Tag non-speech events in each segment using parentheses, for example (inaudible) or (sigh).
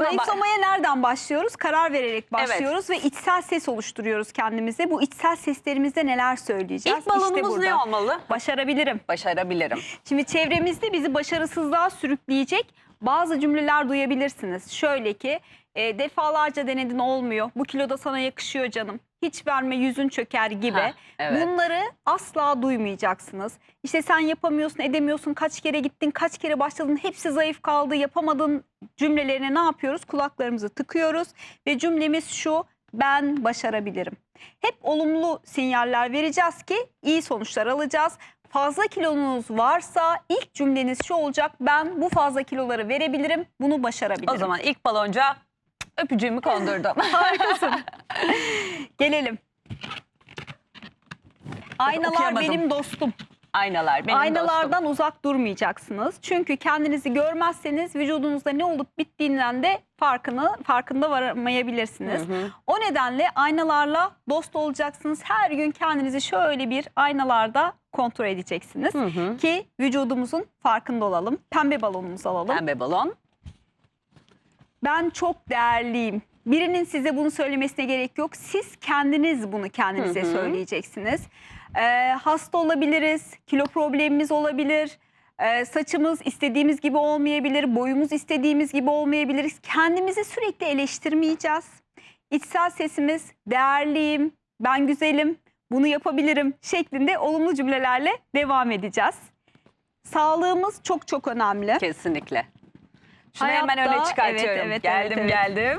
bak- Zayıflamaya nereden başlıyoruz? Karar vererek başlıyoruz ve içsel ses oluşturuyoruz kendimize. Bu içsel seslerimizde neler söyleyeceğiz? İlk balonumuz İşte ne olmalı? Başarabilirim. Başarabilirim. Şimdi çevremizde bizi başarısızlığa sürükleyecek bazı cümleler duyabilirsiniz. Şöyle ki e, defalarca denedin olmuyor. Bu kiloda sana yakışıyor canım. Hiç verme yüzün çöker gibi. Ha, evet. Bunları asla duymayacaksınız. İşte sen yapamıyorsun, edemiyorsun, kaç kere gittin, kaç kere başladın, hepsi zayıf kaldı, yapamadın cümlelerine ne yapıyoruz? Kulaklarımızı tıkıyoruz ve cümlemiz şu, ben başarabilirim. Hep olumlu sinyaller vereceğiz ki iyi sonuçlar alacağız. Fazla kilonuz varsa ilk cümleniz şu olacak, ben bu fazla kiloları verebilirim, bunu başarabilirim. O zaman ilk balonca öpücüğümü kondurdum. (laughs) Harikasın. Gelelim. Aynalar benim dostum. Aynalar benim Aynalardan dostum. uzak durmayacaksınız. Çünkü kendinizi görmezseniz vücudunuzda ne olup bittiğinden de farkını farkında varamayabilirsiniz. Hı hı. O nedenle aynalarla dost olacaksınız. Her gün kendinizi şöyle bir aynalarda kontrol edeceksiniz Hı hı. ki vücudumuzun farkında olalım. Pembe balonumuzu alalım. Pembe balon. Ben çok değerliyim. Birinin size bunu söylemesine gerek yok. Siz kendiniz bunu kendinize Hı hı. söyleyeceksiniz. Ee, hasta olabiliriz, kilo problemimiz olabilir, ee, saçımız istediğimiz gibi olmayabilir, boyumuz istediğimiz gibi olmayabilir. Kendimizi sürekli eleştirmeyeceğiz. İçsel sesimiz değerliyim, ben güzelim, bunu yapabilirim şeklinde olumlu cümlelerle devam edeceğiz. Sağlığımız çok çok önemli. Kesinlikle. Şunu hemen Hayatta- öne çıkartıyorum. evet, evet, geldim evet, evet. geldim.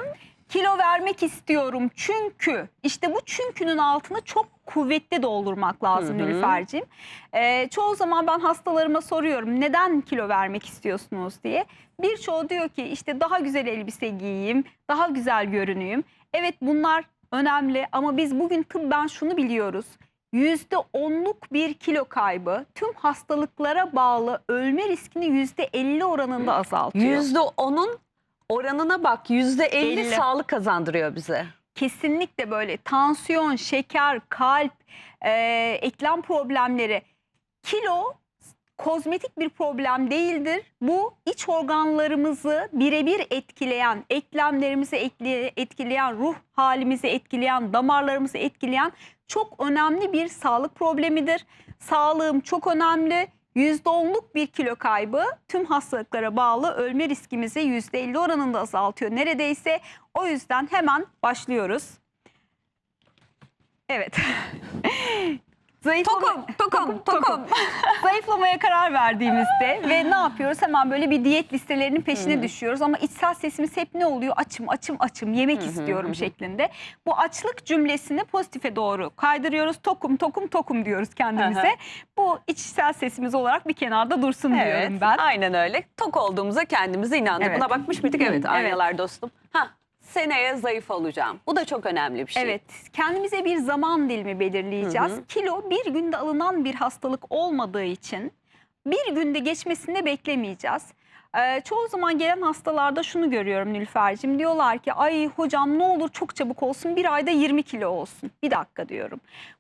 kilo vermek istiyorum çünkü işte bu çünkünün altını çok kuvvetli doldurmak lazım. Nilüfer'ciğim. Ee, çoğu zaman ben hastalarıma soruyorum neden kilo vermek istiyorsunuz diye. Birçoğu diyor ki işte daha güzel elbise giyeyim, daha güzel görüneyim. Evet bunlar önemli ama biz bugün tıbben şunu biliyoruz. Yüzde onluk bir kilo kaybı tüm hastalıklara bağlı ölme riskini yüzde elli oranında azaltıyor. Yüzde onun oranına bak. Yüzde elli Elli. sağlık kazandırıyor bize. kesinlikle böyle tansiyon, şeker, kalp, e, eklem problemleri, kilo kozmetik bir problem değildir. Bu iç organlarımızı birebir etkileyen, eklemlerimizi ekle- etkileyen, ruh halimizi etkileyen, damarlarımızı etkileyen çok önemli bir sağlık problemidir. Sağlığım çok önemli. %10'luk bir kilo kaybı tüm hastalıklara bağlı ölme riskimizi %50 oranında azaltıyor neredeyse. O yüzden hemen başlıyoruz. Evet. (laughs) Zayıflama- Tokum, tokum, tokum. (laughs) Zayıflamaya karar verdiğimizde ve ne yapıyoruz? Hemen böyle bir diyet listelerinin peşine düşüyoruz. Ama içsel sesimiz hep ne oluyor? Açım, açım, açım, yemek istiyorum şeklinde. Bu açlık cümlesini pozitife doğru kaydırıyoruz. Tokum, tokum, tokum diyoruz kendimize. Bu içsel sesimiz olarak bir kenarda dursun Evet, diyorum ben. aynen öyle. Tok olduğumuza kendimize inandık. Evet. Buna bakmış mıydık? Evet. aynalar dostum. Ha, seneye zayıf olacağım. Bu da çok önemli bir şey. Evet, kendimize bir zaman dilimi belirleyeceğiz. Hı hı. Kilo bir günde alınan bir hastalık olmadığı için bir günde geçmesini beklemeyeceğiz. Ee, çoğu zaman gelen hastalarda şunu görüyorum Nilüfer'cim. Diyorlar ki ay hocam ne olur çok çabuk olsun bir ayda 20 kilo olsun. Bir dakika diyorum.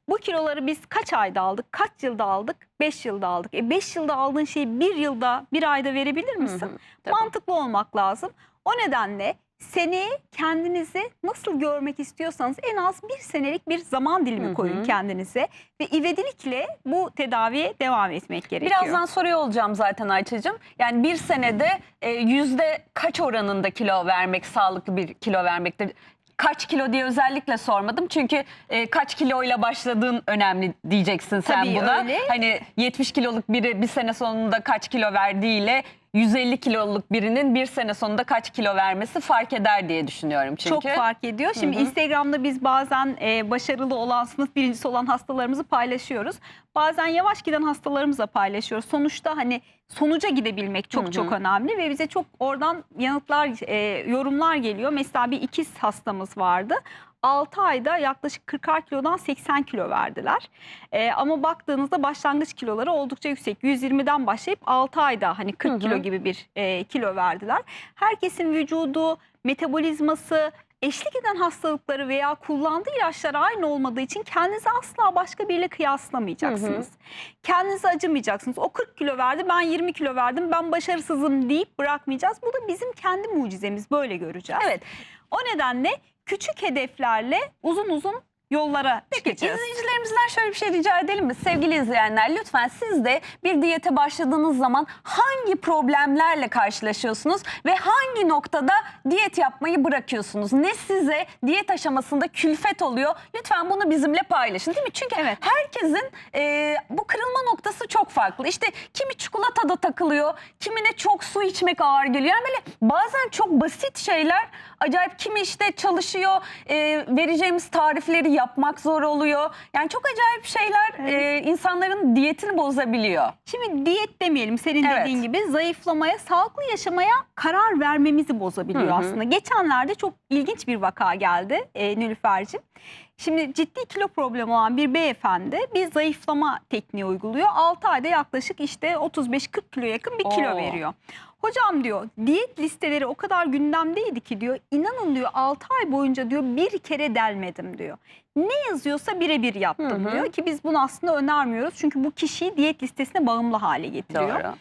Bu kiloları biz kaç ayda aldık, kaç yılda aldık? 5 yılda aldık. E 5 yılda aldığın şeyi bir yılda, bir ayda verebilir misin? tabii. Mantıklı olmak lazım. O nedenle seneye kendinizi nasıl görmek istiyorsanız en az bir senelik bir zaman dilimi Hı hı. koyun kendinize. Ve ivedilikle bu tedaviye devam etmek gerekiyor. Birazdan soruyor olacağım zaten Ayça'cığım. Yani bir senede e, yüzde kaç oranında kilo vermek sağlıklı bir kilo vermektir? Kaç kilo diye özellikle sormadım. Çünkü e, kaç kiloyla başladığın önemli diyeceksin sen Tabii buna. öyle. Hani 70 kiloluk biri bir sene sonunda kaç kilo verdiğiyle 150 kiloluk birinin bir sene sonunda kaç kilo vermesi fark eder diye düşünüyorum çünkü. Çok fark ediyor. Şimdi Hı hı. Instagram'da biz bazen e, başarılı olan, sınıf birincisi olan hastalarımızı paylaşıyoruz. Bazen yavaş giden hastalarımızla paylaşıyoruz. Sonuçta hani sonuca gidebilmek çok Hı hı. çok önemli ve bize çok oradan yanıtlar, e, yorumlar geliyor. Mesela bir ikiz hastamız vardı. 6 ayda yaklaşık 40'ar kilodan 80 kilo verdiler. E, ama baktığınızda başlangıç kiloları oldukça yüksek. 120'den başlayıp 6 ayda hani 40 Hı hı. kilo gibi bir e, kilo verdiler. Herkesin vücudu, metabolizması, eşlik eden hastalıkları veya kullandığı ilaçlar aynı olmadığı için kendinizi asla başka biriyle kıyaslamayacaksınız. Kendinize acımayacaksınız. O 40 kilo verdi ben 20 kilo verdim ben başarısızım deyip bırakmayacağız. Bu da bizim kendi mucizemiz böyle göreceğiz. Evet. O nedenle küçük hedeflerle uzun uzun yollara Peki çıkacağız. izleyicilerimizden şöyle bir şey rica edelim mi? Sevgili izleyenler lütfen siz de bir diyete başladığınız zaman hangi problemlerle karşılaşıyorsunuz ve hangi noktada diyet yapmayı bırakıyorsunuz? Ne size diyet aşamasında külfet oluyor? Lütfen bunu bizimle paylaşın değil mi? Çünkü Evet. herkesin e, bu kırılma noktası çok farklı. İşte kimi çikolatada takılıyor, kimine çok su içmek ağır geliyor. Yani böyle bazen çok basit şeyler acayip kimi işte çalışıyor, e, vereceğimiz tarifleri yapmak zor oluyor. Yani çok acayip şeyler e, insanların diyetini bozabiliyor. Şimdi diyet demeyelim senin Evet. dediğin gibi zayıflamaya, sağlıklı yaşamaya karar vermemizi bozabiliyor Hı hı. aslında. Geçenlerde çok ilginç bir vaka geldi e, Nilüfer'cim. Şimdi ciddi kilo problemi olan bir beyefendi bir zayıflama tekniği uyguluyor. 6 ayda yaklaşık işte 35-40 kilo yakın bir kilo Oo. veriyor. Hocam diyor diyet listeleri o kadar gündemdeydi ki diyor inanın diyor 6 ay boyunca diyor bir kere delmedim diyor. Ne yazıyorsa birebir yaptım diyor ki biz bunu aslında önermiyoruz. Çünkü bu kişiyi diyet listesine bağımlı hale getiriyor. Doğru.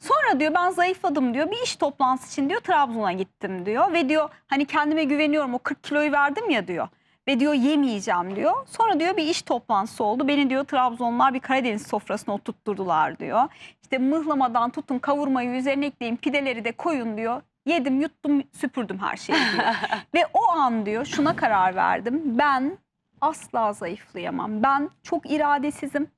Sonra diyor ben zayıfladım diyor. Bir iş toplantısı için diyor Trabzon'a gittim diyor. Ve diyor hani kendime güveniyorum o 40 kiloyu verdim ya diyor. Ve diyor yemeyeceğim diyor. Sonra diyor bir iş toplantısı oldu. Beni diyor Trabzonlar bir Karadeniz sofrasına oturtturdular diyor. İşte mıhlamadan tutun kavurmayı üzerine ekleyin pideleri de koyun diyor. Yedim yuttum süpürdüm her şeyi diyor. (laughs) Ve o an diyor şuna karar verdim. Ben asla zayıflayamam. Ben çok iradesizim.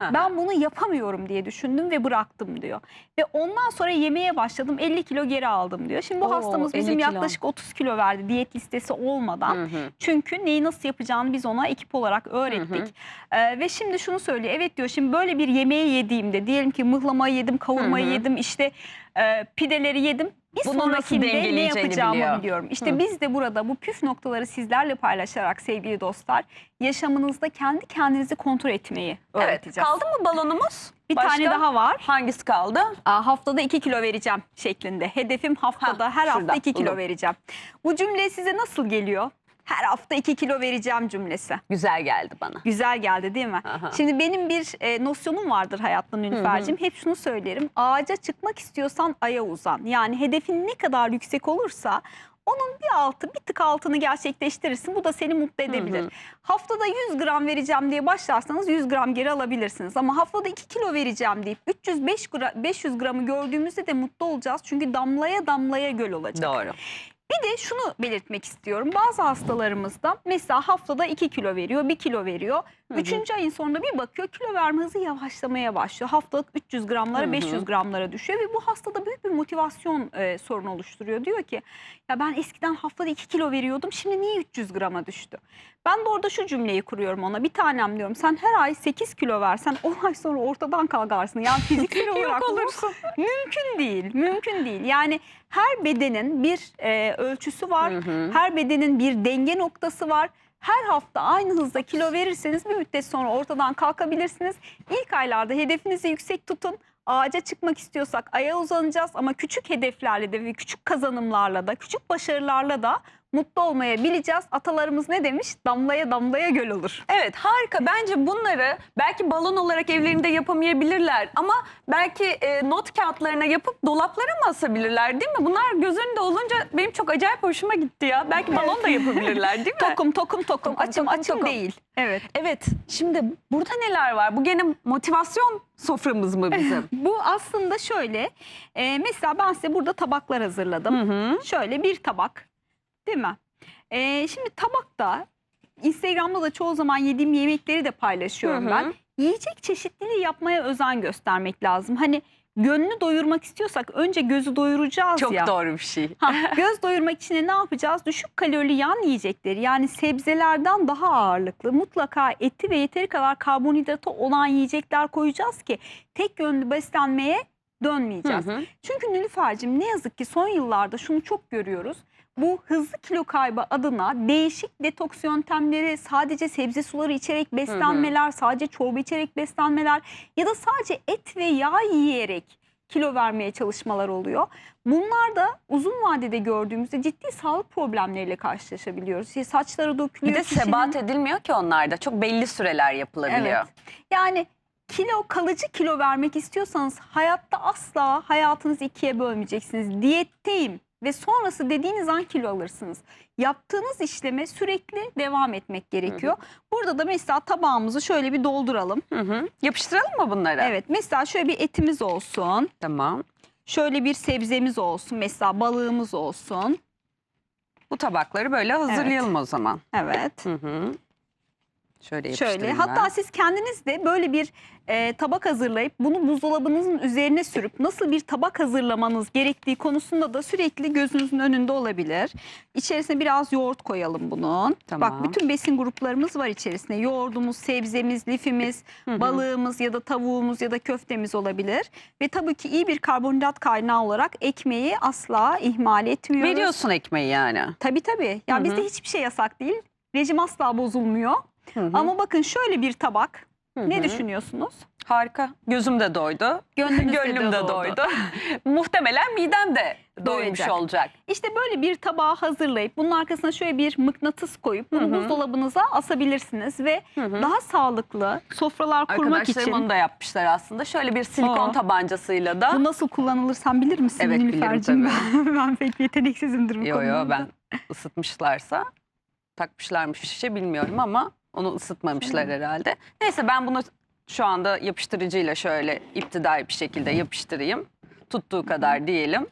Aha. Ben bunu yapamıyorum diye düşündüm ve bıraktım diyor. Ve ondan sonra yemeye başladım 50 kilo geri aldım diyor. Şimdi bu Oo, hastamız 50 bizim kilo. yaklaşık 30 kilo verdi diyet listesi olmadan. Hı hı. Çünkü neyi nasıl yapacağını biz ona ekip olarak öğrettik. Ee, ve şimdi şunu söylüyor. Evet diyor şimdi böyle bir yemeği yediğimde diyelim ki mıhlamayı yedim, kavurmayı Hı hı. yedim, işte e, pideleri yedim. Bir Bunu nasıl sonrakinde ne yapacağımı biliyor. biliyorum. İşte Hı. biz de burada bu püf noktaları sizlerle paylaşarak sevgili dostlar yaşamınızda kendi kendinizi kontrol etmeyi Evet. öğreteceğiz. Kaldı mı balonumuz? Bir Başka? tane daha var. Hangisi kaldı? Aa, haftada 2 kilo vereceğim şeklinde. Hedefim haftada Ha, her hafta şurada, 2 kilo vereceğim. Bu cümle size nasıl geliyor? Her hafta 2 kilo vereceğim cümlesi. Güzel geldi bana. Güzel geldi değil mi? Aha. Şimdi benim bir e, nosyonum vardır hayatta Nilüfer'cim. Hep şunu söylerim. Ağaca çıkmak istiyorsan aya uzan. Yani hedefin ne kadar yüksek olursa onun bir altı, bir tık altını gerçekleştirirsin. Bu da seni mutlu edebilir. Hı hı. Haftada 100 gram vereceğim diye başlarsanız 100 gram geri alabilirsiniz. Ama haftada 2 kilo vereceğim deyip 305 gra- 500 gramı gördüğümüzde de mutlu olacağız. Çünkü damlaya damlaya göl olacak. Doğru. Bir de şunu belirtmek istiyorum. Bazı hastalarımızda mesela haftada 2 kilo veriyor, 1 kilo veriyor. Hı hı. Üçüncü ayın sonunda bir bakıyor kilo verme hızı yavaşlamaya başlıyor. Haftalık 300 gramlara Hı hı. 500 gramlara düşüyor ve bu hastada büyük bir motivasyon e, sorunu oluşturuyor. Diyor ki ya ben eskiden haftada 2 kilo veriyordum şimdi niye 300 grama düştü? Ben orada şu cümleyi kuruyorum ona. Bir tanem diyorum sen her ay 8 kilo versen 10 ay sonra ortadan kalkarsın. Yani fiziksel (laughs) olarak bu (laughs) mümkün değil. Mümkün değil. Yani her bedenin bir e, ölçüsü var. Hı hı. Her bedenin bir denge noktası var. Her hafta aynı hızda kilo verirseniz bir müddet sonra ortadan kalkabilirsiniz. İlk aylarda hedefinizi yüksek tutun. Ağaca çıkmak istiyorsak aya uzanacağız ama küçük hedeflerle de ve küçük kazanımlarla da küçük başarılarla da mutlu olmaya bileceğiz. Atalarımız ne demiş? Damlaya damlaya göl olur. Evet harika. Bence bunları belki balon olarak evlerinde yapamayabilirler ama belki e, not kağıtlarına yapıp dolaplara mı asabilirler değil mi? Bunlar göz önünde olunca benim çok acayip hoşuma gitti ya. Belki balon da yapabilirler değil mi? (laughs) Tokum tokum tokum. Tokum, açım tokum, açım tokum. değil. Evet. Evet şimdi burada neler var? Bu gene motivasyon soframız mı bizim? (laughs) Bu aslında şöyle. e, mesela ben size burada tabaklar hazırladım. Hı hı. Şöyle bir tabak değil mi? Ee, şimdi tabakta Instagram'da da çoğu zaman yediğim yemekleri de paylaşıyorum Hı hı. ben. Yiyecek çeşitliliği yapmaya özen göstermek lazım. Hani gönlü doyurmak istiyorsak önce gözü doyuracağız Çok ya. doğru bir şey. Ha, (laughs) göz doyurmak için de ne yapacağız? Düşük kalorili yan yiyecekleri yani sebzelerden daha ağırlıklı mutlaka eti ve yeteri kadar karbonhidratı olan yiyecekler koyacağız ki tek yönlü beslenmeye dönmeyeceğiz. Hı hı. Çünkü Nilüfer'cim ne yazık ki son yıllarda şunu çok görüyoruz. Bu hızlı kilo kaybı adına değişik detoks yöntemleri, sadece sebze suları içerek beslenmeler, sadece çorba içerek beslenmeler ya da sadece et ve yağ yiyerek kilo vermeye çalışmalar oluyor. Bunlar da uzun vadede gördüğümüzde ciddi sağlık problemleriyle karşılaşabiliyoruz. İşte saçları dökülüyor. Bir de kişinin- sebat edilmiyor ki onlarda. Çok belli süreler yapılabiliyor. Evet. Yani kilo kalıcı kilo vermek istiyorsanız hayatta asla hayatınızı ikiye bölmeyeceksiniz. Diyetteyim ve sonrası dediğiniz an kilo alırsınız. Yaptığınız işleme sürekli devam etmek gerekiyor. Burada da mesela tabağımızı şöyle bir dolduralım. Hı hı. Yapıştıralım mı bunları? Evet mesela şöyle bir etimiz olsun. Tamam. Şöyle bir sebzemiz olsun. Mesela balığımız olsun. Bu tabakları böyle hazırlayalım o zaman. Evet. Hı hı. Şöyle Şöyle yapıştırayım hatta ben. siz kendiniz de böyle bir e, tabak hazırlayıp bunu buzdolabınızın üzerine sürüp nasıl bir tabak hazırlamanız gerektiği konusunda da sürekli gözünüzün önünde olabilir. İçerisine biraz yoğurt koyalım bunun. Tamam. Bak bütün besin gruplarımız var içerisinde. Yoğurdumuz, sebzemiz, lifimiz, Hı hı. balığımız ya da tavuğumuz ya da köftemiz olabilir. Ve tabii ki iyi bir karbonhidrat kaynağı olarak ekmeği asla ihmal etmiyoruz. Veriyorsun ekmeği yani. Tabii tabii. Ya hı. bizde hiçbir şey yasak değil. Rejim asla bozulmuyor. Hı hı. Ama bakın şöyle bir tabak. Hı Ne hı. düşünüyorsunuz? Harika. Gözüm de doydu. (laughs) Gönlüm de doydu. (laughs) Muhtemelen midem de doymuş Doyacak. olacak. İşte böyle bir tabağı hazırlayıp bunun arkasına şöyle bir mıknatıs koyup bunu Hı hı. buzdolabınıza asabilirsiniz ve Hı hı. daha sağlıklı sofralar kurmak Arkadaşlarım için onu da yapmışlar aslında. Şöyle bir silikon Aa. tabancasıyla da. bu nasıl kullanılır sen bilir misin Evet, bilirim Nilüfer'cim? Ben, (laughs) ben pek yeteneksizimdir bu Yo konuda. ben ısıtmışlarsa takmışlarmış bir şey bilmiyorum ama onu ısıtmamışlar Hmm. herhalde. Neyse ben bunu şu anda yapıştırıcıyla şöyle iptidai bir şekilde yapıştırayım. Tuttuğu kadar diyelim.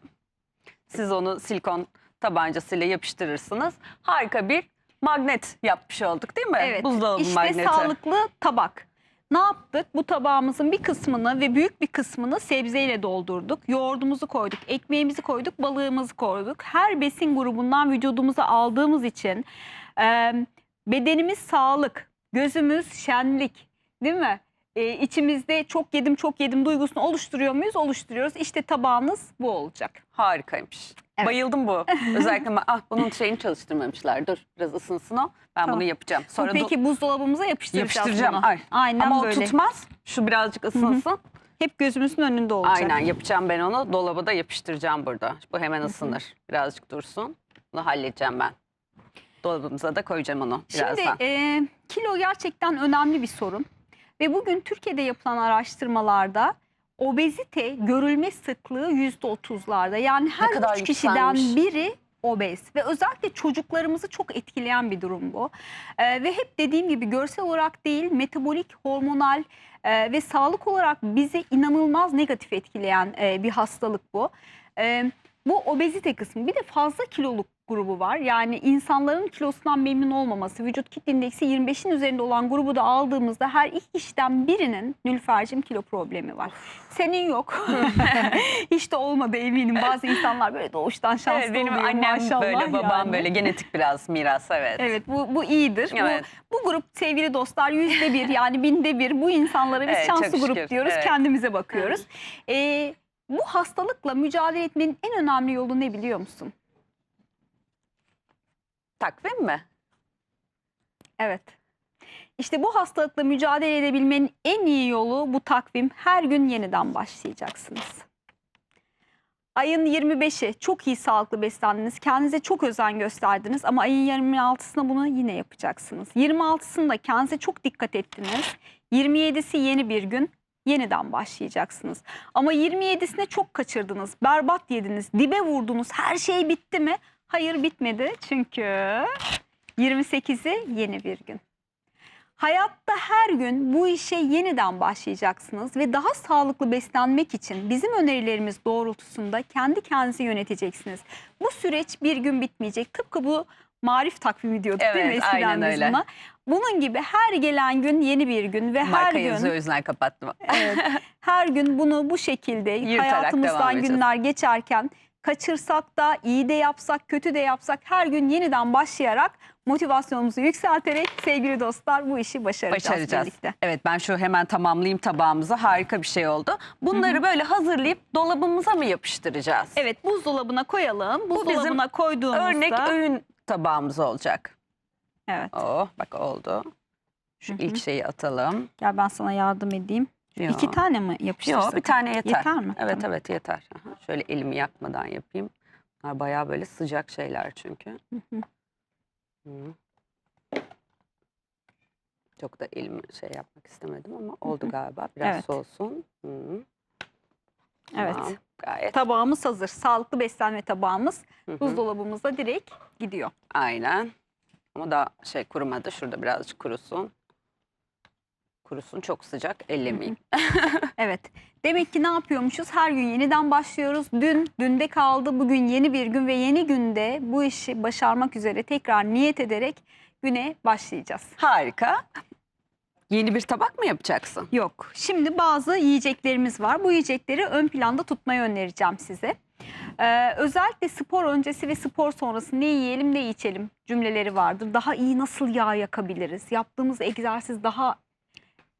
Siz onu silikon tabancasıyla yapıştırırsınız. Harika bir magnet yapmış olduk değil mi? Evet. Buzdolabı işte magneti. sağlıklı tabak. Ne yaptık? Bu tabağımızın bir kısmını ve büyük bir kısmını sebzeyle doldurduk. Yoğurdumuzu koyduk, ekmeğimizi koyduk, balığımızı koyduk. Her besin grubundan vücudumuza aldığımız için e, bedenimiz sağlık, gözümüz şenlik değil mi? E, içimizde çok yedim çok yedim duygusunu oluşturuyor muyuz? Oluşturuyoruz. İşte tabağınız bu olacak. Harikaymış. Evet. Bayıldım bu. (laughs) Özellikle ben- ah bunun şeyini çalıştırmamışlar. Dur biraz ısınsın o. Ben Tamam. bunu yapacağım. Sonra peki buzdolabımıza yapıştıracağız yapıştıracağım. bunu. Ay. Aynen Ama böyle. o tutmaz. Şu birazcık ısınsın. Hep gözümüzün önünde olacak. Aynen yapacağım ben onu. Dolaba da yapıştıracağım burada. Bu hemen ısınır. Birazcık dursun. Bunu halledeceğim ben. Dolabımıza da koyacağım onu birazdan. Şimdi e, kilo gerçekten önemli bir sorun. Ve bugün Türkiye'de yapılan araştırmalarda obezite görülme sıklığı yüzde otuzlarda. Yani her kadar üç kişiden yükselmiş. biri obez ve özellikle çocuklarımızı çok etkileyen bir durum bu. E, ve hep dediğim gibi görsel olarak değil metabolik, hormonal e, ve sağlık olarak bizi inanılmaz negatif etkileyen e, bir hastalık bu. E, bu obezite kısmı. Bir de fazla kiloluk grubu var. Yani insanların kilosundan memnun olmaması, vücut kitle indeksi 25'in üzerinde olan grubu da aldığımızda her iki kişiden birinin Nülfer'cim kilo problemi var. Senin yok. (laughs) Hiç de olmadı eminim. Bazı insanlar böyle doğuştan şanslı Evet, benim oluyor annem maşallah böyle, babam yani. böyle genetik biraz miras evet. Evet bu, bu iyidir. Evet. Bu, bu grup sevgili dostlar yüzde bir yani binde bir bu insanlara biz Evet, şanslı grup diyoruz. evet. Kendimize bakıyoruz. Ee, bu hastalıkla mücadele etmenin en önemli yolu ne biliyor musun? Takvim mi? Evet. İşte bu hastalıkla mücadele edebilmenin en iyi yolu bu takvim. Her gün yeniden başlayacaksınız. Ayın 25'i çok iyi sağlıklı beslendiniz. Kendinize çok özen gösterdiniz ama ayın 26'sında bunu yine yapacaksınız. 26'sında kendinize çok dikkat ettiniz. 27'si yeni bir gün yeniden başlayacaksınız. Ama 27'sine çok kaçırdınız. Berbat yediniz, dibe vurdunuz. Her şey bitti mi? Hayır bitmedi. Çünkü 28'i yeni bir gün. Hayatta her gün bu işe yeniden başlayacaksınız ve daha sağlıklı beslenmek için bizim önerilerimiz doğrultusunda kendi kendinizi yöneteceksiniz. Bu süreç bir gün bitmeyecek. Tıpkı bu marif takvimi diyorduk değil mi Evet, eskiden aynen biz öyle. buna. Bunun gibi her gelen gün yeni bir gün ve her Marka gün yazıyor o yüzden kapattım. (laughs) Evet. Her gün bunu bu şekilde Yırtarak hayatımızdan günler geçerken kaçırsak da iyi de yapsak kötü de yapsak her gün yeniden başlayarak motivasyonumuzu yükselterek sevgili dostlar bu işi başaracağız, Başaracağız. birlikte. Evet ben şu hemen tamamlayayım tabağımızı. Harika bir şey oldu. Bunları böyle hazırlayıp dolabımıza mı yapıştıracağız? Evet buzdolabına koyalım. Bu bizim Buzdolabına koyduğumuzda Örnek öğün tabağımız olacak. Evet. Oh bak oldu. Şu Hı hı. ilk şeyi atalım. Gel ben sana yardım edeyim. Yok. İki tane mi yapıştırsak? Yok bir tane yeter. Yeter mi? Evet Tamam. evet yeter. Aha, Şöyle elimi yakmadan yapayım. Bunlar bayağı böyle sıcak şeyler çünkü. Hı hı. Hı. Çok da elimi şey yapmak istemedim ama oldu galiba. Biraz Evet. soğusun. Hı. Evet. Tamam, Gayet. Tabağımız hazır. Sağlıklı beslenme tabağımız Hı hı. buzdolabımıza direkt gidiyor. Aynen. Ama daha şey kurumadı. Şurada birazcık kurusun. Kurusun çok sıcak. Ellemeyeyim. (laughs) Evet. Demek ki ne yapıyormuşuz? Her gün yeniden başlıyoruz. Dün dünde kaldı. Bugün yeni bir gün ve yeni günde bu işi başarmak üzere tekrar niyet ederek güne başlayacağız. Harika. Yeni bir tabak mı yapacaksın? Yok. Şimdi bazı yiyeceklerimiz var. Bu yiyecekleri ön planda tutmayı önereceğim size. Ee, özellikle spor öncesi ve spor sonrası ne yiyelim ne içelim cümleleri vardır. Daha iyi nasıl yağ yakabiliriz? Yaptığımız egzersiz daha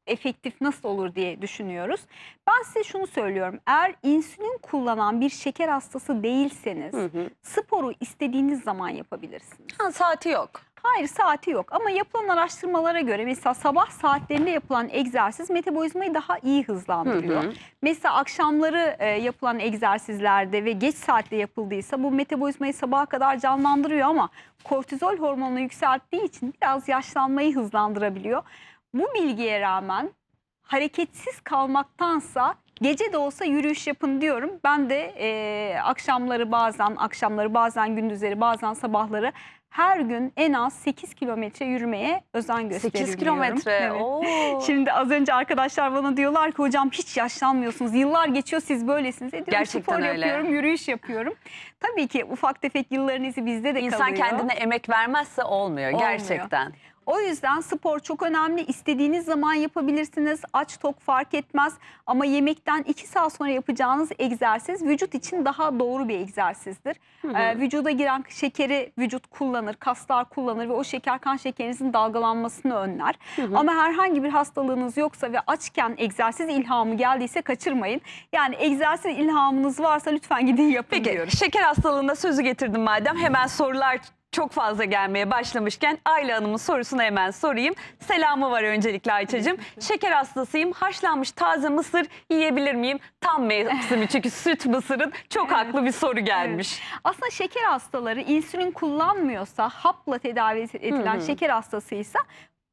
efektif nasıl olur diye düşünüyoruz. Ben size şunu söylüyorum. Eğer insülin kullanan bir şeker hastası değilseniz Hı hı. sporu istediğiniz zaman yapabilirsiniz. Ha, saati yok. Hayır saati yok ama yapılan araştırmalara göre mesela sabah saatlerinde yapılan egzersiz metabolizmayı daha iyi Hı hızlandırıyor. hı. Mesela akşamları e, yapılan egzersizlerde ve geç saatte yapıldıysa bu metabolizmayı sabaha kadar canlandırıyor ama kortizol hormonunu yükselttiği için biraz yaşlanmayı hızlandırabiliyor. Bu bilgiye rağmen hareketsiz kalmaktansa gece de olsa yürüyüş yapın diyorum. Ben de e, akşamları bazen akşamları bazen gündüzleri bazen sabahları her gün en az 8 kilometre yürümeye özen gösteriyorum. 8 kilometre. Evet. Oo. Şimdi az önce arkadaşlar bana diyorlar ki hocam hiç yaşlanmıyorsunuz. Yıllar geçiyor siz böylesiniz. E diyorum, Gerçekten spor öyle. yapıyorum, yürüyüş yapıyorum. Tabii ki ufak tefek yılların izi bizde de İnsan kalıyor. kendine emek vermezse olmuyor, Olmuyor. gerçekten. O yüzden spor çok önemli. İstediğiniz zaman yapabilirsiniz. Aç tok fark etmez. Ama yemekten 2 saat sonra yapacağınız egzersiz vücut için daha doğru bir egzersizdir. Hı hı. Ee, vücuda giren şekeri vücut kullanır, kaslar kullanır ve o şeker kan şekerinizin dalgalanmasını önler. Hı hı. Ama herhangi bir hastalığınız yoksa ve açken egzersiz ilhamı geldiyse kaçırmayın. Yani egzersiz ilhamınız varsa lütfen gidin yapın Peki diyorum. şeker hastalığında sözü getirdim madem hemen sorular çok fazla gelmeye başlamışken Ayla Hanım'ın sorusunu hemen sorayım. Selamı var öncelikle Ayça'cığım. Şeker hastasıyım. Haşlanmış taze mısır yiyebilir miyim? Tam mevsimi çünkü süt mısırın çok Evet. haklı bir soru gelmiş. Aslında şeker hastaları insülin kullanmıyorsa, hapla tedavi edilen Hı hı. şeker hastasıysa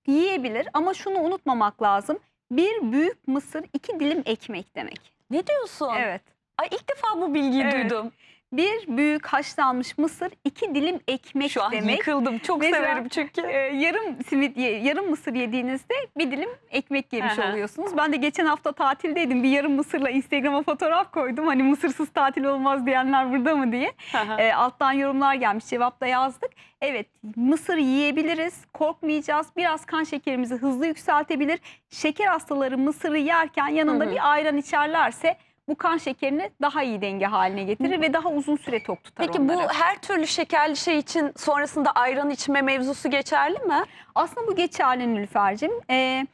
yiyebilir. Ama şunu unutmamak lazım. Bir büyük mısır iki dilim ekmek demek. Ne diyorsun? Evet. Ay ilk defa bu bilgiyi Evet. duydum. Bir büyük haşlanmış mısır iki dilim ekmek Şu an demek. yıkıldım. Çok Mesela, severim çünkü. Ee, yarım simit, ye- yarım mısır yediğinizde bir dilim ekmek yemiş hı. oluyorsunuz. Ben de geçen hafta tatildeydim. Bir yarım mısırla Instagram'a fotoğraf koydum. Hani mısırsız tatil olmaz diyenler burada mı diye. E, alttan yorumlar gelmiş cevap da yazdık. Evet mısır yiyebiliriz korkmayacağız biraz kan şekerimizi hızlı yükseltebilir. Şeker hastaları mısırı yerken yanında Hı hı. bir ayran içerlerse bu kan şekerini daha iyi denge haline getirir ve daha uzun süre tok tutar Peki onları. bu her türlü şekerli şey için sonrasında ayran içme mevzusu geçerli mi? Aslında bu geçerli Nilüfer'cim. Ee,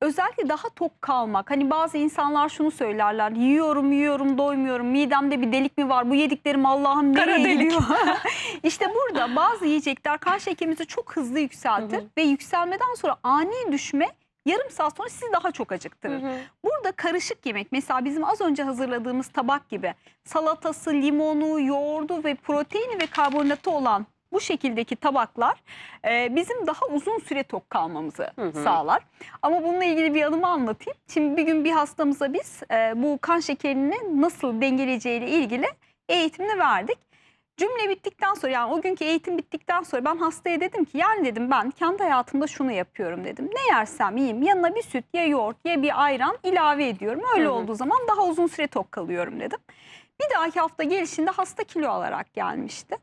özellikle daha tok kalmak. Hani bazı insanlar şunu söylerler. Yiyorum yiyorum doymuyorum. Midemde bir delik mi var? Bu yediklerim Allah'ım Kara nereye delik. gidiyor? (laughs) (laughs) işte burada bazı yiyecekler kan şekerimizi çok hızlı yükseltir. Hı hı. Ve yükselmeden sonra ani düşme yarım saat sonra sizi daha çok acıktırır. Burada karışık yemek mesela bizim az önce hazırladığımız tabak gibi salatası, limonu, yoğurdu ve proteini ve karbonatı olan bu şekildeki tabaklar e, bizim daha uzun süre tok kalmamızı Hı hı. sağlar. Ama bununla ilgili bir anımı anlatayım. Şimdi bir gün bir hastamıza biz e, bu kan şekerini nasıl dengeleyeceğiyle ilgili eğitimini verdik. Cümle bittikten sonra yani o günkü eğitim bittikten sonra ben hastaya dedim ki yani dedim ben kendi hayatımda şunu yapıyorum dedim. Ne yersem yiyeyim yanına bir süt ya yoğurt ya bir ayran ilave ediyorum. Öyle Hı hı. olduğu zaman daha uzun süre tok kalıyorum dedim. Bir dahaki hafta gelişinde hasta kilo alarak gelmişti.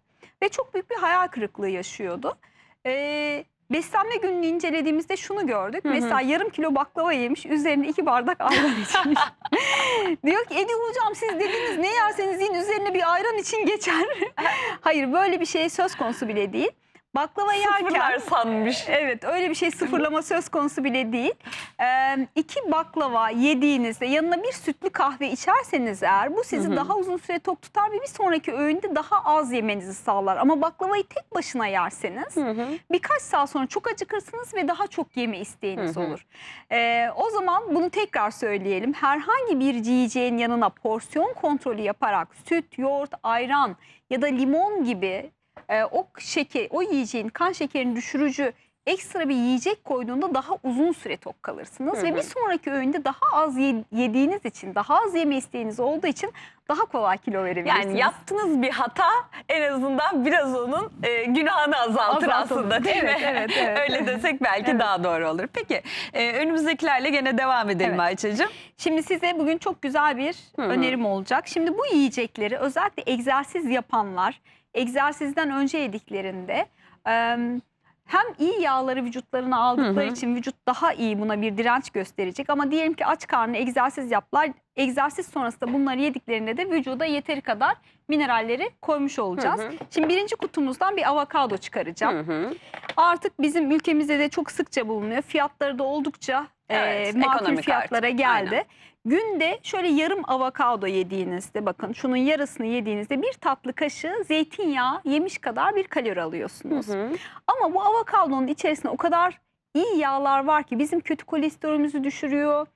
Ve çok büyük bir hayal kırıklığı yaşıyordu. Ee, beslenme gününü incelediğimizde şunu gördük. Hı hı. Mesela yarım kilo baklava yemiş, üzerine iki bardak ayran içmiş. (laughs) Diyor ki Edi hocam siz dediniz ne yerseniz yiyin üzerine bir ayran için geçer. (laughs) Hayır böyle bir şey söz konusu bile değil. Baklava Sıfırlar yerken sanmış. Evet öyle bir şey sıfırlama söz konusu bile değil. Ee, iki baklava yediğinizde yanına bir sütlü kahve içerseniz eğer bu sizi Hı hı. daha uzun süre tok tutar ve bir sonraki öğünde daha az yemenizi sağlar. Ama baklavayı tek başına yerseniz Hı hı. birkaç saat sonra çok acıkırsınız ve daha çok yeme isteğiniz Hı hı. olur. Ee, o zaman bunu tekrar söyleyelim. Herhangi bir yiyeceğin yanına porsiyon kontrolü yaparak süt, yoğurt, ayran ya da limon gibi e, o şeker, o yiyeceğin kan şekerini düşürücü ekstra bir yiyecek koyduğunda daha uzun süre tok kalırsınız Hı ve hı. bir sonraki öğünde daha az ye- yediğiniz için, daha az yeme isteğiniz olduğu için daha kolay kilo verebilirsiniz. Yani yaptığınız bir hata en azından biraz onun e, günahını azaltır Azaltır. aslında değil Evet, mi? evet, (laughs) evet, Öyle desek belki Evet. daha doğru olur. Peki e, önümüzdekilerle gene devam edelim Evet. Ayça'cığım. Şimdi size bugün çok güzel bir Hı hı. önerim olacak. Şimdi bu yiyecekleri özellikle egzersiz yapanlar egzersizden önce yediklerinde em, hem iyi yağları vücutlarına aldıkları Hı hı. için vücut daha iyi buna bir direnç gösterecek. Ama diyelim ki aç karnına egzersiz yaptılar. Egzersiz sonrasında bunları yediklerinde de vücuda yeteri kadar mineralleri koymuş olacağız. Hı hı. Şimdi birinci kutumuzdan bir avokado çıkaracağım. Hı hı. Artık bizim ülkemizde de çok sıkça bulunuyor. Fiyatları da oldukça Evet, e, makul fiyatlara artık. geldi. Aynen. Günde şöyle yarım avokado yediğinizde bakın şunun yarısını yediğinizde bir tatlı kaşığı zeytinyağı yemiş kadar bir kalori alıyorsunuz. Hı hı. Ama bu avokadonun içerisinde o kadar iyi yağlar var ki bizim kötü kolesterolümüzü düşürüyor,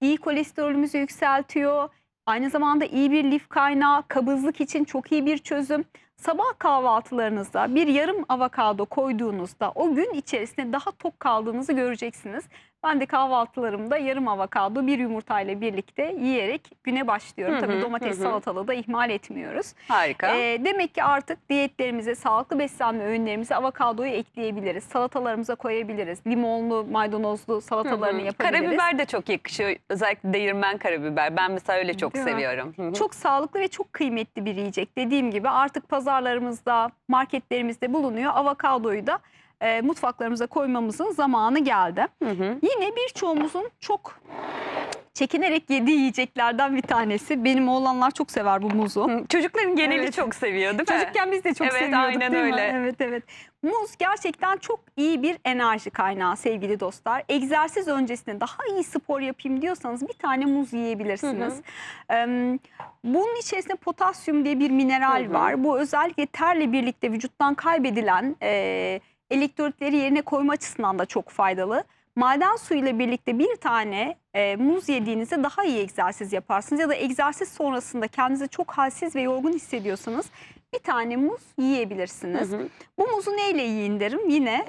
iyi kolesterolümüzü yükseltiyor. Aynı zamanda iyi bir lif kaynağı, kabızlık için çok iyi bir çözüm. Sabah kahvaltılarınızda bir yarım avokado koyduğunuzda o gün içerisinde daha tok kaldığınızı göreceksiniz. Ben de kahvaltılarımda yarım avokado bir yumurtayla birlikte yiyerek güne başlıyorum. Hı hı, Tabii domates hı salatalığı da ihmal etmiyoruz. Harika. Ee, demek ki artık diyetlerimize, sağlıklı beslenme öğünlerimize avokadoyu ekleyebiliriz. Salatalarımıza koyabiliriz. Limonlu, maydanozlu salatalarını Hı hı. yapabiliriz. Karabiber de çok yakışıyor. Özellikle değirmen karabiber. Ben mesela öyle çok Değil seviyorum. Hı hı. Çok sağlıklı ve çok kıymetli bir yiyecek. Dediğim gibi artık pazarlarımızda, marketlerimizde bulunuyor. Avokadoyu da e, mutfaklarımıza koymamızın zamanı geldi. Hı hı. Yine birçoğumuzun çok çekinerek yediği yiyeceklerden bir tanesi. Benim oğlanlar çok sever bu muzu. Hı. Çocukların geneli Evet. çok seviyor değil mi? Çocukken biz de çok Evet, seviyorduk aynen değil mi? öyle. Evet evet. Muz gerçekten çok iyi bir enerji kaynağı sevgili dostlar. Egzersiz öncesinde daha iyi spor yapayım diyorsanız bir tane muz yiyebilirsiniz. Em, bunun içerisinde potasyum diye bir mineral Hı hı. var. Bu özellikle terle birlikte vücuttan kaybedilen e, elektrolitleri yerine koyma açısından da çok faydalı. Maden suyuyla birlikte bir tane e, muz yediğinizde daha iyi egzersiz yaparsınız. Ya da egzersiz sonrasında kendinizi çok halsiz ve yorgun hissediyorsanız bir tane muz yiyebilirsiniz. Hı hı. Bu muzu neyle yiyin derim? Yine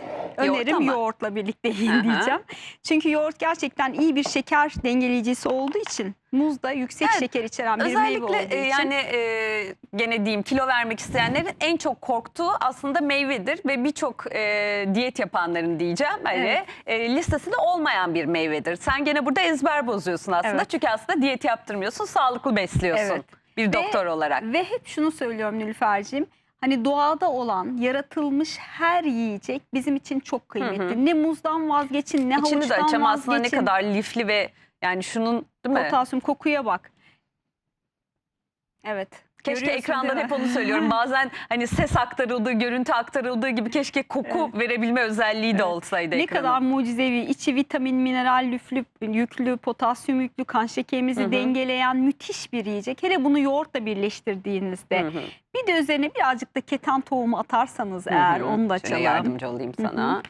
Yoğurt önerim ama. yoğurtla birlikte yiyin Hı hı. diyeceğim. Çünkü yoğurt gerçekten iyi bir şeker dengeleyicisi olduğu için muz da yüksek Evet, şeker içeren bir meyve olduğu Özellikle e, için. yani e, gene diyeyim kilo vermek isteyenlerin en çok korktuğu aslında meyvedir ve birçok e, diyet yapanların diyeceğim hani Evet. e, listesinde olmayan bir meyvedir. Sen gene burada ezber bozuyorsun aslında Evet. çünkü aslında diyet yaptırmıyorsun, sağlıklı besliyorsun Evet. Bir doktor olarak. Ve hep şunu söylüyorum Nilüfer'ciğim. Hani doğada olan, yaratılmış her yiyecek bizim için çok kıymetli. Hı Ne muzdan vazgeçin, ne İçini de havuçtan açam aslında ne vazgeçin. kadar lifli ve yani şunun değil mi? Potasyum kokuya bak. Evet. Keşke ekrandan hep onu söylüyorum. (laughs) Bazen hani ses aktarıldığı, görüntü aktarıldığı gibi keşke koku verebilme özelliği de Evet. olsaydı Ne kadar mucizevi, içi vitamin, mineral yüklü, yüklü, potasyum yüklü, kan şekerimizi Hı hı. dengeleyen müthiş bir yiyecek. Hele bunu yoğurtla birleştirdiğinizde. Hı hı. Bir de üzerine birazcık da keten tohumu atarsanız Hı eğer hı. onu da Şöyle yardımcı olayım Hı hı. sana.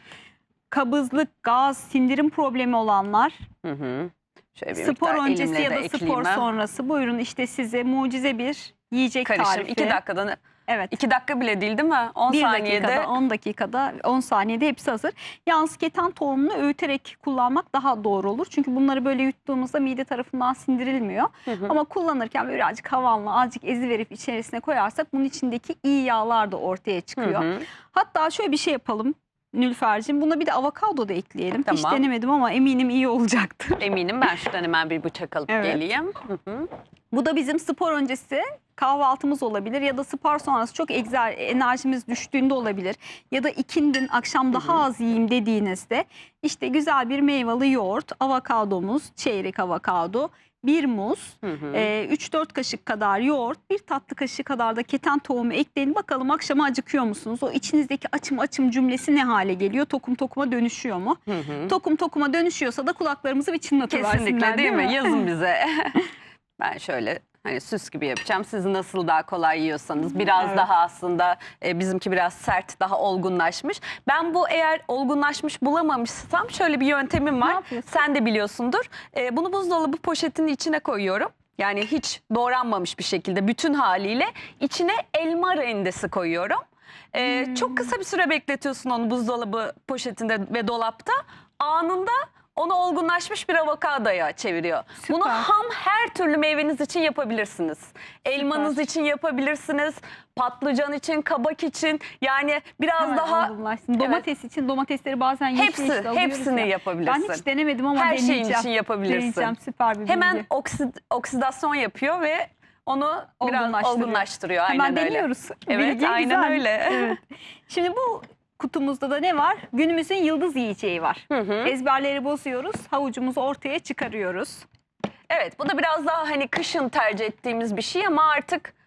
Kabızlık, gaz, sindirim problemi olanlar Hı hı. Şöyle bir spor miktar öncesi ya da spor ben. sonrası buyurun işte size mucize bir yiyecek Karışım. tarifi. İki dakikadan, Evet. iki dakika bile değil değil mi? 10 Bir saniyede. dakikada, 10 dakikada, 10 saniyede hepsi hazır. Yalnız keten tohumunu öğüterek kullanmak daha doğru olur. Çünkü bunları böyle yuttuğumuzda mide tarafından sindirilmiyor. Hı hı. Ama kullanırken böyle birazcık havanla azıcık ezi verip içerisine koyarsak bunun içindeki iyi yağlar da ortaya Hı çıkıyor. hı. Hatta şöyle bir şey yapalım Nülfer'cim. Buna bir de avokado da ekleyelim. Hiç Tamam. denemedim ama eminim iyi olacaktır. (laughs) Eminim ben şuradan hemen bir bıçak alıp Evet. geleyim. Hı hı. Bu da bizim spor öncesi kahvaltımız olabilir ya da spor sonrası çok egzer, enerjimiz düştüğünde olabilir. Ya da ikindin akşam daha az yiyeyim dediğinizde işte güzel bir meyveli yoğurt, avokadomuz, çeyrek avokado, bir muz, Hı hı. e, 3-4 kaşık kadar yoğurt, bir tatlı kaşığı kadar da keten tohumu ekleyin. Bakalım akşama acıkıyor musunuz? O içinizdeki açım açım cümlesi ne hale geliyor? Tokum tokuma dönüşüyor mu? Hı hı. Tokum tokuma dönüşüyorsa da kulaklarımızı bir çınlatıversinler Kesinlikle değil mi? mi? Yazın (laughs) bize. (laughs) ben şöyle hani süs gibi yapacağım. Siz nasıl daha kolay yiyorsanız biraz Evet. daha aslında e, bizimki biraz sert, daha olgunlaşmış. Ben bu eğer olgunlaşmış bulamamışsam şöyle bir yöntemim var. Sen de biliyorsundur. E, bunu buzdolabı poşetinin içine koyuyorum. Yani hiç doğranmamış bir şekilde bütün haliyle içine elma rendesi koyuyorum. E, Hmm. Çok kısa bir süre bekletiyorsun onu buzdolabı poşetinde ve dolapta. Anında onu olgunlaşmış bir avokadoya çeviriyor. Süper. Bunu ham her türlü meyveniz için yapabilirsiniz. Elmanız için yapabilirsiniz. Patlıcan için, kabak için. Yani biraz Hemen daha. Domates için domatesleri bazen yeşil hepsi alıyoruz hepsini ya. yapabilirsin. Ben hiç denemedim ama her şeyin deneyeceğim. için yapabilirsin. Deneyeceğim süper bir Hemen bilgi. oksid, oksidasyon yapıyor ve onu biraz Olgunlaştırıyor. olgunlaştırıyor. Aynen Hemen öyle. deniyoruz. Evet, Bilgi aynen güzel. öyle. Evet. (laughs) Şimdi bu kutumuzda da ne var? Günümüzün yıldız yiyeceği var. Hı hı. Ezberleri bozuyoruz, havucumuzu ortaya çıkarıyoruz. Evet bu da biraz daha hani kışın tercih ettiğimiz bir şey ama artık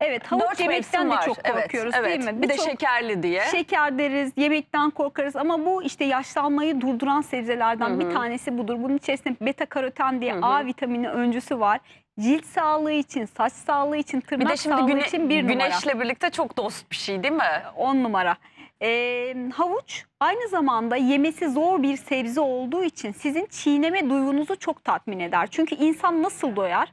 Evet, havuç yemekten de var. çok korkuyoruz evet. değil mi? Bir de Birçok şekerli diye. Şeker deriz, yemekten korkarız ama bu işte yaşlanmayı durduran sebzelerden Hı hı. bir tanesi budur. Bunun içerisinde beta karoten diye Hı hı. A vitamini öncüsü var. Cilt sağlığı için, saç sağlığı için, bir tırnak de şimdi sağlığı güne- için bir numara. güneşle birlikte çok dost bir şey değil mi? 10 numara. Ee, havuç aynı zamanda yemesi zor bir sebze olduğu için sizin çiğneme duygunuzu çok tatmin eder. Çünkü insan nasıl doyar?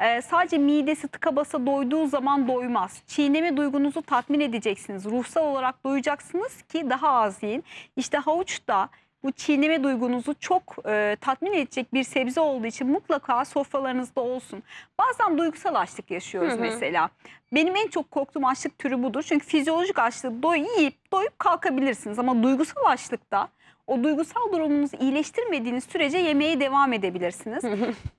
Ee, sadece midesi tıka basa doyduğu zaman doymaz. Çiğneme duygunuzu tatmin edeceksiniz. Ruhsal olarak doyacaksınız ki daha az yiyin. İşte havuç da bu çiğneme duygunuzu çok e, tatmin edecek bir sebze olduğu için mutlaka sofralarınızda olsun. Bazen duygusal açlık yaşıyoruz Hı hı. mesela. Benim en çok korktuğum açlık türü budur. Çünkü fizyolojik açlık doy, yiyip doyup kalkabilirsiniz. Ama duygusal açlıkta o duygusal durumunuzu iyileştirmediğiniz sürece yemeğe devam edebilirsiniz.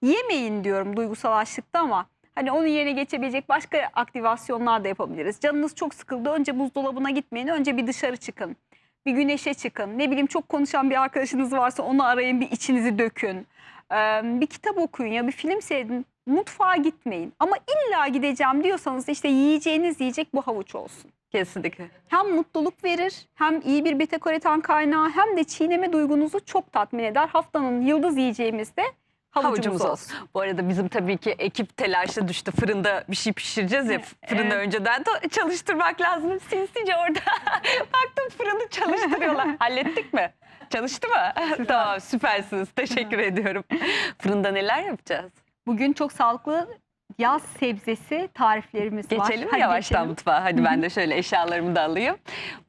Yemeyin diyorum duygusal açlıkta ama hani onun yerine geçebilecek başka aktivasyonlar da yapabiliriz. Canınız çok sıkıldı. Önce buzdolabına gitmeyin. Önce bir dışarı çıkın. Bir güneşe çıkın. Ne bileyim çok konuşan bir arkadaşınız varsa onu arayın bir içinizi dökün. Ee, bir kitap okuyun ya bir film seyredin. Mutfağa gitmeyin. Ama illa gideceğim diyorsanız işte yiyeceğiniz yiyecek bu havuç olsun. Kesinlikle. Hem mutluluk verir, hem iyi bir beta karoten kaynağı, hem de çiğneme duygunuzu çok tatmin eder. Haftanın yıldız yiyeceğimiz de havucumuz, olsun. Bu arada bizim tabii ki ekip telaşla düştü. Fırında bir şey pişireceğiz ya. Fırını (laughs) Evet. önceden de çalıştırmak lazım. Sinsice orada. (laughs) Baktım fırını çalıştırıyorlar. (laughs) Hallettik mi? Çalıştı mı? tamam süpersiniz. Teşekkür ediyorum. Fırında neler yapacağız? Bugün çok sağlıklı yaz sebzesi tariflerimiz var. Geçelim mi Hadi yavaştan geçelim. mutfağa? Hadi ben de şöyle eşyalarımı da alayım.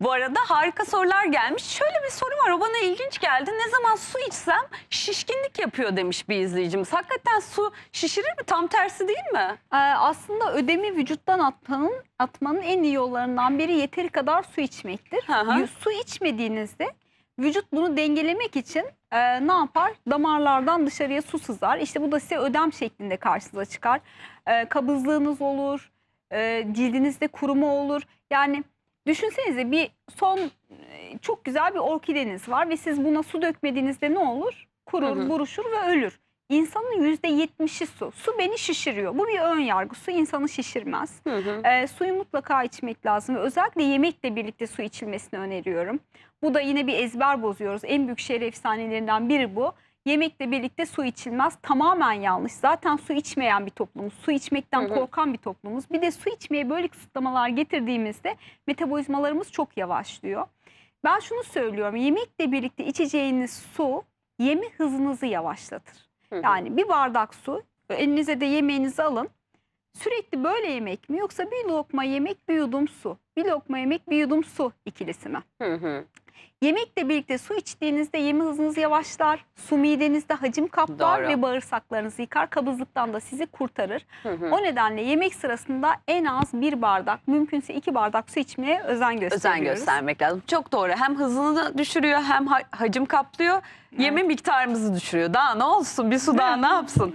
Bu arada harika sorular gelmiş. Şöyle bir soru var o bana ilginç geldi. Ne zaman su içsem şişkinlik yapıyor demiş bir izleyicimiz. Hakikaten su şişirir mi? Tam tersi değil mi? Ee, aslında ödemi vücuttan atmanın, atmanın en iyi yollarından biri yeteri kadar su içmektir. Hı Su içmediğinizde vücut bunu dengelemek için e, ne yapar? Damarlardan dışarıya su sızar. İşte bu da size ödem şeklinde karşınıza çıkar. E, kabızlığınız olur, e, cildinizde kuruma olur. Yani düşünsenize bir son e, çok güzel bir orkideniz var ve siz buna su dökmediğinizde ne olur? Kurur, Hı hı. buruşur ve ölür. İnsanın yüzde yetmişi su. Su beni şişiriyor. Bu bir ön yargı. Su insanı şişirmez. Hı hı. Ee, suyu mutlaka içmek lazım ve özellikle yemekle birlikte su içilmesini öneriyorum. Bu da yine bir ezber bozuyoruz. En büyük şehir efsanelerinden biri bu. Yemekle birlikte su içilmez. Tamamen yanlış. Zaten su içmeyen bir toplumuz. Su içmekten Hı hı. korkan bir toplumuz. Bir de su içmeye böyle kısıtlamalar getirdiğimizde metabolizmalarımız çok yavaşlıyor. Ben şunu söylüyorum. Yemekle birlikte içeceğiniz su yeme hızınızı yavaşlatır. Hı hı. Yani bir bardak su, elinize de yemeğinizi alın. Sürekli böyle yemek mi yoksa bir lokma yemek bir yudum su, bir lokma yemek bir yudum su ikilisi mi? Hı hı. Yemekle birlikte su içtiğinizde yeme hızınız yavaşlar, su midenizde hacim kaplar Doğru. ve bağırsaklarınızı yıkar, kabızlıktan da sizi kurtarır. Hı hı. O nedenle yemek sırasında en az bir bardak, mümkünse iki bardak su içmeye özen gösteriyoruz. Özen göstermek lazım. Çok doğru. Hem hızını düşürüyor hem ha- hacim kaplıyor. Yeme miktarımızı düşürüyor. Daha ne olsun? Bir su daha ne yapsın?